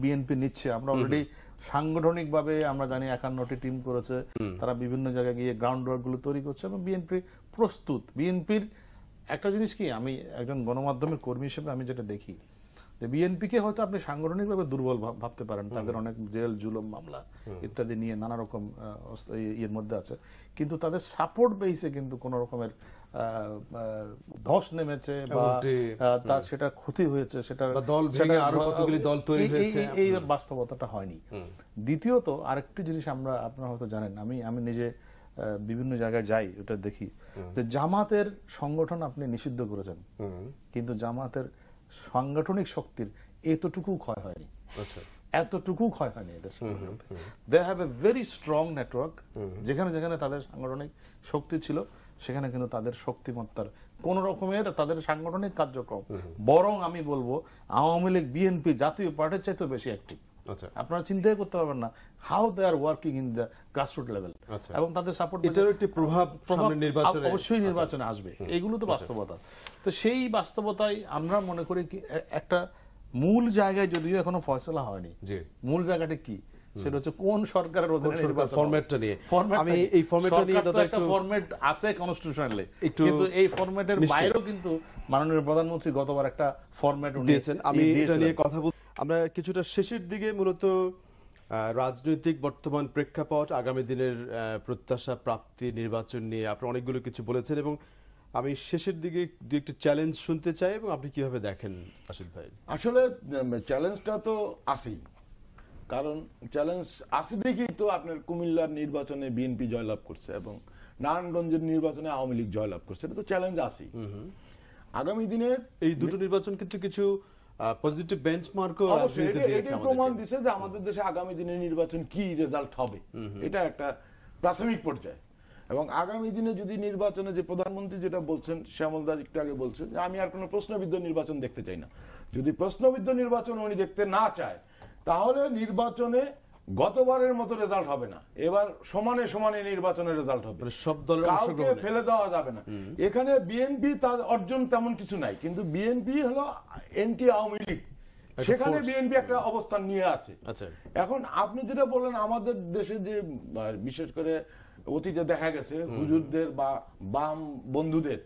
BNP নিচ্ছে। আমরা already সাংগঠনিকভাবে আমরা জানি একান্নটি টিম করেছে। তারা বিভিন্ন জায়গায় গিয়ে গ্রাউন্ড ওয়ার্কগুলো তৈরি করছে এবং বিএনপি প্রস্তুত। বিএনপির একটা জিনিস কি আমি একজন গণমাধ্যমের কর্মী হিসেবে আমি যেটা দেখি যে বিএনপিকে হয়তো আপনি সাংগঠনিকভাবে দুর্বল ভাব- ভাবতে পারেন। তাদের অনেক জেল জুলুম মামলা ইত্যাদি নিয়ে নানা রকম ইয়ের মধ্যে আছে। কিন্তু তাদের সাপোর্ট বেসে কিন্তু কোন রকমের ধস নেমেছে বা তার সেটা ক্ষতি হয়েছে সেটা দল আরও কতগুলি দল তৈরি হয়েছে। এই- এই বাস্তবতাটা হয়নি। দ্বিতীয়ত আরেকটি জিনিস আমরা আপনারা হয়তো জানেন আমি আমি নিজে বিভিন্ন জায়গায় যাই ওটা দেখি যে জামাতের সংগঠন আপনি নিষিদ্ধ করেছেন। কিন্তু জামাতের সাংগঠনিক শক্তির এতটুকু ক্ষয় হয়নি। আচ্ছা। এতটুকু ক্ষয় হয়নি এদের they have a very strong network যেখানে যেখানে তাদের সাংগঠনিক শক্তি ছিল। সেখানে কিন্তু তাদের শক্তিমত্তার কোন রকমের তাদের সাংগঠনিক কার্যক্রম। বরং আমি বলব আওয়ামী লীগ বিএনপি জাতীয় পার্টির চাইতে বেশি অ্যাক্টিভ আচ্ছা। আপনারা চিন্তাই করতে পারবেন না how they are working in the grassroot level আচ্ছা। এবং তাদের সাপোর্ট এটারও একটি প্রভাব নির্বাচনে আচ্ছা। অবশ্যই নির্বাচনে আসবে। এগুলো তো বাস্তবতা। তো সেই বাস্তবতায় আমরা মনে করি কি একটা মূল জায়গায় যদিও এখনও ফয়সলা হয়নি। মূল জায়গাটা কি? সেটা হচ্ছে কোন সরকারের অধীনে নির্বাচন ফরম্যাটটা নিয়ে। আমি এই ফরম্যাটটা নিয়ে দাদা একটা ফরম্যাট আছে কনস্টিটিউশনালি কিন্তু এই ফরম্যাটের বাইরেও কিন্তু মাননীয় প্রধানমন্ত্রী গতবার একটা ফরম্যাট দিয়েছেন। আমি এটা নিয়ে কথা বল আমরা কিছুটা শেষের দিকে মূলত রাজনৈতিক বর্তমান প্রেক্ষাপট আগামী দিনের প্রত্যাশা প্রাপ্তি নির্বাচন নিয়ে আপনি অনেকগুলো কিছু বলেছেন এবং আমি শেষের দিকে দু একটি চ্যালেঞ্জ শুনতে চাই এবং আপনি কীভাবে দেখেন আশিক ভাই? আসলে চ্যালেঞ্জটা তো আসেই কারণ চ্যালেঞ্জ আসে দেখেই তো আপনার কুমিল্লার নির্বাচনে বিএনপি জয়লাভ করছে এবং নারায়ণগঞ্জের নির্বাচনে আওয়ামী লীগ জয়লাভ করছে। এটা তো চ্যালেঞ্জ আসেই আগামী দিনে এই দুটো নির্বাচন কিন্তু কিছু পজিটিভ বেঞ্চমার্কও রাজনীতিতে দিয়েছে প্রমাণ। দিছে যে আমাদের দেশে আগামী দিনের নির্বাচন কি রেজাল্ট হবে। এটা একটা প্রাথমিক পর্যায়ে। এবং আগামী দিনে যদি নির্বাচনে যে প্রধানমন্ত্রী যেটা বলছেন শ্যামল দাস একটু আগে বলছেন যে আমি আর কোনো প্রশ্নবিদ্ধ নির্বাচন দেখতে চাই না। যদি প্রশ্নবিদ্ধ নির্বাচন উনি দেখতে না চায় তাহলে নির্বাচনে গতবারের মতো রেজাল্ট হবে না। এবার সমানে সমানে নির্বাচনের রেজাল্ট হবে। সব দলের কাউকে ফেলে দেওয়া যাবে না। এখানে বিএনপি তার অর্জন তেমন কিছু নাই কিন্তু বিএনপি হলো এনটি আওয়ামী লীগ। সেখানে বিএনপি একটা অবস্থান নিয়ে আছে। আচ্ছা। এখন আপনি যেটা বললেন আমাদের দেশে যে বিশেষ করে অতীতে দেখা গেছে হুজুরদের বা বাম বন্ধুদের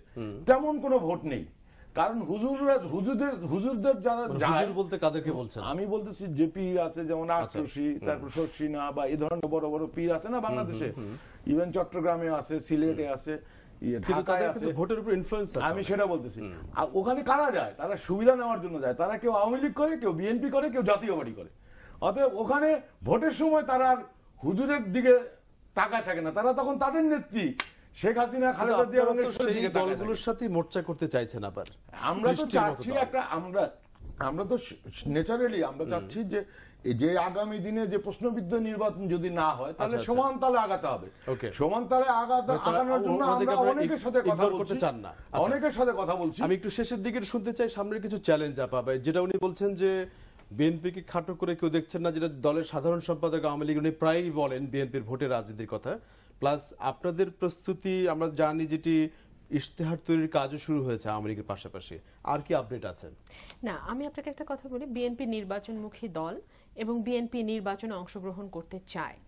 তেমন কোনো ভোট নেই। কারণ হুজুররা হুজুরদের হুজুরদের যারা মানে হুজুর বলতে কাদেরকে বলছেন? আমি বলতেছি যে পীর আছে যেমন আচ্ছা। তারপর শর্ষিনা বা এই ধরনের বড় বড় পীর আছে না বাংলাদেশে? ইভেন চট্টগ্রামে আছে সিলেটে আছে ইয়ে, আছে। ভোটের উপর ইনফ্লুয়েন্স আছে আমি সেটা বলতেছি। আর ওখানে কারা যায়? তারা সুবিধা নেওয়ার জন্য যায়। তারা কেউ আওয়ামী লীগ করে কেউ বিএনপি করে কেউ জাতীয় পার্টি করে। অতএব ওখানে ভোটের সময় তারা হুজুরের দিকে তাকায় থাকে না। তারা তখন তাদের নেত্রী। শেখ হাসিনা খালেদা জিয়া সেই। দলগুলোর সাথে মোর্চা করতে চাইছেন আবার আমরা তো চাচ্ছি একটা আমরা আমরা তো ন্যাচারালি আমরা চাচ্ছি যে যে আগামী দিনে যে প্রশ্নবিদ্ধ নির্বাচন যদি না হয় তাহলে আচ্ছা, আচ্ছা। সমান তালে আগাতে হবে Okay. সমান তালে আগাতে মানে আগানোর জন্য আমরা অনেকের সাথে কথা চান না। আচ্ছা। অনেকের সাথে কথা বলছি আমি একটু শেষের দিকে শুনতে চাই সামনের কিছু চ্যালেঞ্জ ভাই যেটা উনি বলছেন যে বিএনপি কে খাটো করে কেউ দেখছেন না যেটা দলের সাধারণ সম্পাদক আওয়ামী লীগ উনি প্রায়ই বলেন বিএনপির ভোটের রাজনীতির কথা প্লাস আপনাদের প্রস্তুতি আমরা জানি যেটি ইশতেহার তৈরির কাজও শুরু হয়েছে আওয়ামী লীগের পাশাপাশি। আর কি আপডেট আছে? না আমি আপনাকে একটা কথা বলি। বিএনপি নির্বাচনমুখী দল এবং বিএনপি নির্বাচনে অংশগ্রহণ করতে চায়।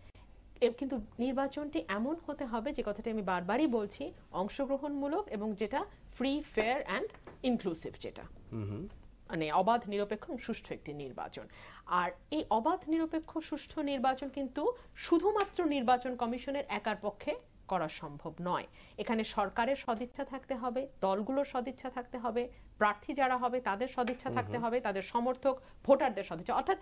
কিন্তু নির্বাচনটি এমন হতে হবে যে কথাটি আমি বারবারই বলছি অংশগ্রহণমূলক এবং যেটা ফ্রি ফেয়ার অ্যান্ড ইনক্লুসিভ যেটা। মানে অবাধ নিরপেক্ষ সুষ্ঠু একটি নির্বাচন। আর এই অবাধ নিরপেক্ষ সুষ্ঠু নির্বাচন কিন্তু শুধুমাত্র নির্বাচন কমিশনের একার পক্ষে করা সম্ভব নয়। এখানে সরকারের সদিচ্ছা থাকতে হবে দলগুলোর সদিচ্ছা থাকতে হবে প্রার্থী যারা হবে তাদের সদিচ্ছা থাকতে হবে তাদের সমর্থক ভোটারদের সদিচ্ছা। অর্থাৎ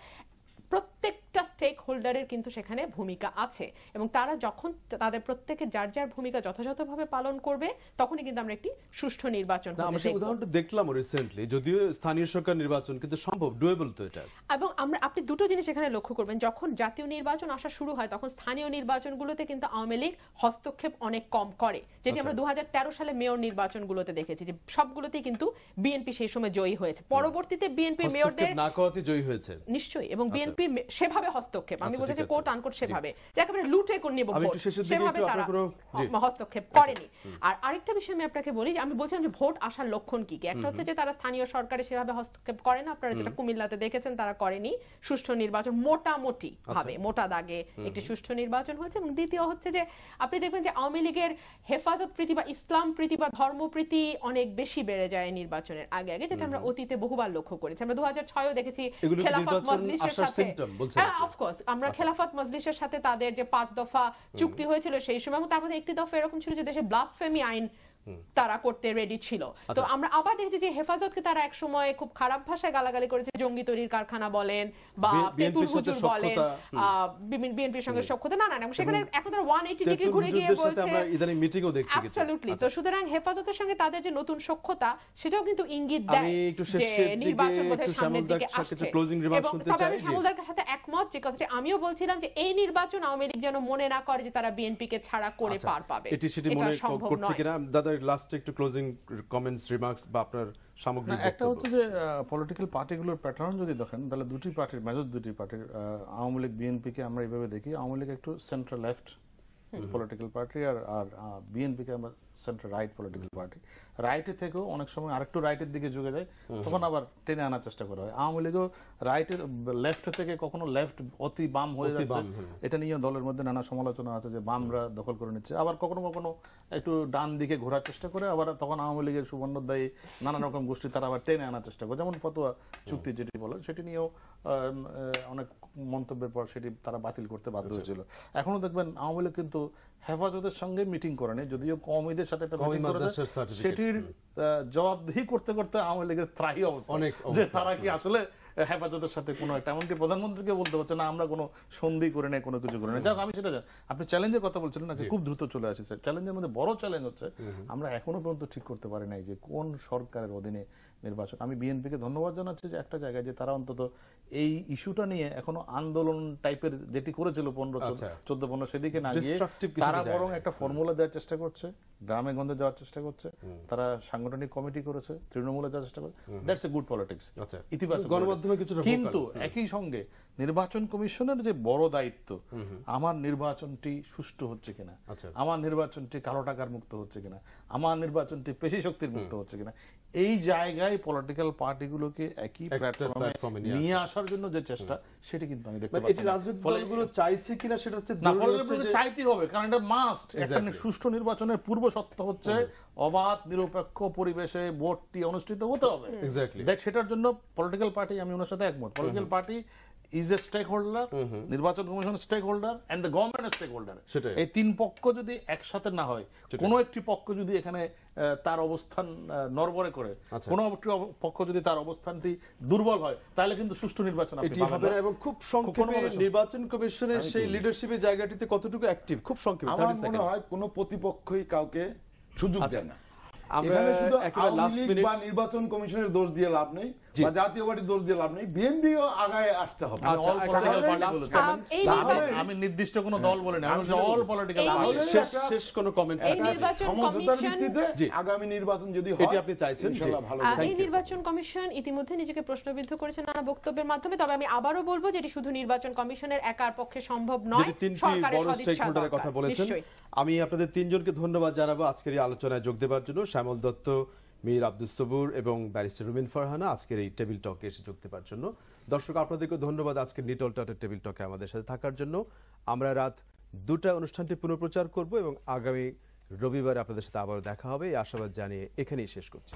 প্রত্যেকটা স্টেক হোল্ডারের কিন্তু সেখানে ভূমিকা আছে। এবং তারা যখন তাদের প্রত্যেকের যার যার ভূমিকা যথাযথভাবে পালন করবে তখনই কিন্তু আমরা একটি সুষ্ঠু নির্বাচন আমরা সেই। উদাহরণটা দেখলাম রিসেন্টলি যদিও স্থানীয় সরকার নির্বাচন কিন্তু সম্ভব ডুয়েবল তো এটা। এবং আমরা আপনি দুটো জিনিস এখানে লক্ষ্য করবেন যখন জাতীয় নির্বাচন আসা শুরু হয় তখন স্থানীয় নির্বাচনগুলোতে কিন্তু আওয়ামী লীগ হস্তক্ষেপ অনেক কম করে যেটি আমরা দু হাজার তেরো সালে মেয়র নির্বাচনগুলোতে দেখেছি যে সবগুলোতেই কিন্তু বিএনপি সেই সময় জয়ী হয়েছে। পরবর্তীতে বিএনপি মেয়রদের না করাতে জয়ী হয়েছে। নিশ্চয়ই এবং বিএনপি সেভাবে হস্তক্ষেপ। আমি আচ্ছা, যে কোট আনকোট সেভাবে। যে একেবারে লুটে নিব সেভাবে তারা। হস্তক্ষেপ করেনি। আর আরেকটা বিষয় আমি আপনাকে বলি যে আমি বলছিলাম যে ভোট আসার লক্ষণ কি কি? একটা হচ্ছে যে তারা স্থানীয় সরকারে সেভাবে হস্তক্ষেপ করে না। আপনারা যেটা কুমিল্লাতে দেখেছেন তারা করেনি। সুষ্ঠু নির্বাচন মোটামুটি ভাবে মোটা দাগে একটি সুষ্ঠু নির্বাচন হয়েছে। এবং দ্বিতীয় হচ্ছে যে আপনি দেখবেন যে আওয়ামী লীগের হেফাজত প্রীতি বা ইসলাম প্রীতি বা ধর্মপ্রীতি অনেক বেশি বেড়ে যায় নির্বাচনের আগে আগে যেটা আমরা অতীতে বহুবার লক্ষ্য করেছি। আমরা দু হাজার ছয়ও দেখেছি খেলাফত মজলিসের সাথে অফকোর্স আমরা খেলাফত মজলিসের সাথে তাদের যে পাঁচ দফা চুক্তি হয়েছিল সেই সময় তার মধ্যে একটি দফা এরকম ছিল যে দেশে ব্লাসফেমি আইন তারা করতে রেডি ছিল। তো আচ্ছা। আমরা আবার দেখেছি যে হেফাজতকে তারা এক সময় খুব খারাপ ভাষায় গালাগালি করেছে জঙ্গি তৈরির কারখানা বলেন বা তেতুল হুজুর বলেন বিএনপির সঙ্গে সখ্যতা না না না, সেখানে এখন তারা ওয়ান এইটি ডিগ্রি ঘুরে গিয়ে বলছে আমরা ইদানিং মিটিংও দেখছি কিছু। অ্যাবসলিউটলি তো আচ্ছা। সুতরাং হেফাজতের সঙ্গে তাদের যে নতুন সক্ষতা সেটাও কিন্তু ইঙ্গিত আমি দেয় একটু শেষের দিকে বোধহয় একটু দিকে closing remarks শুনতে চাই, আমি সাথে একমত যে কথাটি আমিও বলছিলাম যে এই নির্বাচন আওয়ামী লীগ যেন মনে না করে যে তারা বিএনপি কে ছাড়া করে আচ্ছা, পার পাবে। এটি সেটি এটা মনে সম্ভব করছে নয়। কিনা? দাদা লাস্ট একটু ক্লোজিং কমেন্টস রিমার্কস বা আপনার সামগ্রিক একটা হচ্ছে যে পলিটিক্যাল পার্টিগুলোর প্যাটার্ন যদি দেখেন তাহলে দুটি পার্টির মেজর দুটি পার্টির আওয়ামী লীগ বিএনপি কে আমরা এইভাবে দেখি। আওয়ামী লীগ একটু সেন্ট্রাল লেফট পলিটিক্যাল পার্টি আর আর বিএনপি কে আমরা সেন্ট্রাল রাইট পলিটিক্যাল পার্টি রাইটে থেকেও অনেক সময় আরেকটু রাইটের দিকে ঝুঁকে যায় তখন আবার টেনে আনার চেষ্টা করা হয়। আওয়ামী লীগও রাইটের লেফট থেকে কখনো লেফট অতি বাম হয়ে যাচ্ছে। এটা নিয়ে দলের মধ্যে নানা সমালোচনা আছে যে বামরা দখল করে নিচ্ছে। আবার কখনো কখনো একটু ডান দিকে ঘোরার চেষ্টা করে আবার তখন আওয়ামী লীগের সুবর্ণোদ্দায়ী নানা রকম গোষ্ঠী তারা আবার টেনে আনার চেষ্টা করে। যেমন ফতোয়া চুক্তি যেটি বলে সেটি নিয়েও অনেক মন্তব্যের পর সেটি তারা বাতিল করতে বাধ্য হয়েছিল। এখনও দেখবেন আওয়ামী লীগ কিন্তু হেফাজতের সঙ্গে মিটিং করেনি যদিও কমিদের সাথে একটা মিটিং করেছে সেটির জবাবদিহি করতে করতে আওয়ামী লীগের ত্রাহি অবস্থা। যে তারা কি আসলে হেফাজতের সাথে কোনো একটা এমনকি প্রধানমন্ত্রীকে বলতে পারছে না আমরা কোনো সন্ধি করে নেই কোনো কিছু করে নেই। যাক আমি সেটা জানি। আপনি চ্যালেঞ্জের কথা বলছিলেন না যে খুব দ্রুত চলে আসে স্যার চ্যালেঞ্জের মধ্যে বড় চ্যালেঞ্জ হচ্ছে আমরা এখনও পর্যন্ত ঠিক করতে পারি নাই যে কোন সরকারের অধীনে নির্বাচন। আমি বিএনপিকে ধন্যবাদ জানাচ্ছি যে একটা জায়গায় যে তারা অন্তত এই ইস্যুটা নিয়ে এখনও আন্দোলন টাইপের যেটি করেছিল পনেরো আচ্ছা। চোদ্দ পনেরো সেদিকে না গিয়ে তারা বরং একটা ফর্মুলা দেওয়ার চেষ্টা করছে গ্রামে গঞ্জে যাওয়ার চেষ্টা করছে তারা সাংগঠনিক কমিটি করেছে তৃণমূলে যাওয়ার চেষ্টা করছে। দ্যাটস এ গুড পলিটিক্স আচ্ছা। ইতিবাচক গণমাধ্যমে। কিছুটা কিন্তু একই সঙ্গে নির্বাচন কমিশনের যে বড় দায়িত্ব আমার নির্বাচনটি সুষ্ঠু হচ্ছে কিনা আচ্ছা। আমার নির্বাচনটি কালো টাকার মুক্ত হচ্ছে কিনা আমার নির্বাচনটি পেশি শক্তির মুক্ত হচ্ছে কিনা এই জায়গায় পলিটিক্যাল পার্টিগুলোকে একই প্ল্যাটফর্মে নিয়ে আসার জন্য যে চেষ্টা সেটা কিন্তু আমি দেখতে মানে পাচ্ছি। রাজনৈতিক দলগুলো চাইছে কিনা সেটা হচ্ছে না পলিটিক্যাল চাইতেই হবে কারণ এটা মাস্ট একটা সুষ্ঠু নির্বাচনের পূর্ব শর্ত হচ্ছে অবাধ নিরপেক্ষ পরিবেশে ভোটটি অনুষ্ঠিত হতে হবে। সেটার জন্য পলিটিক্যাল পার্টি আমি ওনার সাথে একমত। Political party is a stakeholder নির্বাচন commission stakeholder and the government stakeholder. এই তিন পক্ষ যদি একসাথে না হয় কোনো একটি পক্ষ যদি এখানে তার অবস্থান নড়বড়ে করে আচ্ছা। কোনো একটি পক্ষ যদি তার অবস্থানটি দুর্বল হয় তাহলে কিন্তু সুষ্ঠু নির্বাচন এটি হবে না। না। এবং খুব সংক্ষেপে নির্বাচন কমিশনের সেই লিডারশিপের জায়গাটিতে কতটুকু অ্যাক্টিভ খুব সংক্ষেপে আমার মনে হয় কোনো প্রতিপক্ষই কাউকে সুযোগ আচ্ছা, দেয় না। আমরা একেবারে নির্বাচন কমিশনের দোষ দিয়ে লাভ নেই বা জাতীয় পার্টির দোষ দিয়ে লাভ নেই। বিএনপিও আগায় আসতে হবে। আমি আচ্ছা, comment। আমি নির্দিষ্ট কোনো দল বলি না অল পলিটিক্যাল শেষ একটা- শেষ কোনো কমেন্ট সমঝোতার ভিত্তিতে আগামী নির্বাচন যদি এটি হয় আপনি চাইছেন, ভালো এই নির্বাচন কমিশন ইতিমধ্যে নিজেকে প্রশ্নবিদ্ধ করেছে নানা বক্তব্যের মাধ্যমে তবে আমি আবারও বলব যে এটি শুধু নির্বাচন কমিশনের একার পক্ষে সম্ভব নয় তিনটি সরকারের বড় স্টেক হোল্ডারের কথা বলেছেন। আমি আপনাদের তিনজনকে ধন্যবাদ জানাব আজকের এই আলোচনায় যোগ দেওয়ার জন্য। শ্যামল দত্ত, মীর আব্দুল সবুর এবং ব্যারিস্টার রুমিন ফারহানা আজকের এই টেবিল টকে এসে যোগ দেওয়ার জন্য। দর্শক আপনাদেরকে ধন্যবাদ আজকের নিটল টাটের টেবিল টকে আমাদের সাথে থাকার জন্য। আমরা রাত দুটা অনুষ্ঠানটি পুনঃপ্রচার করব এবং আগামী রবিবার আপনাদের সাথে আবারও দেখা হবে। এই আশাবাদ জানিয়ে এখানেই শেষ করছি।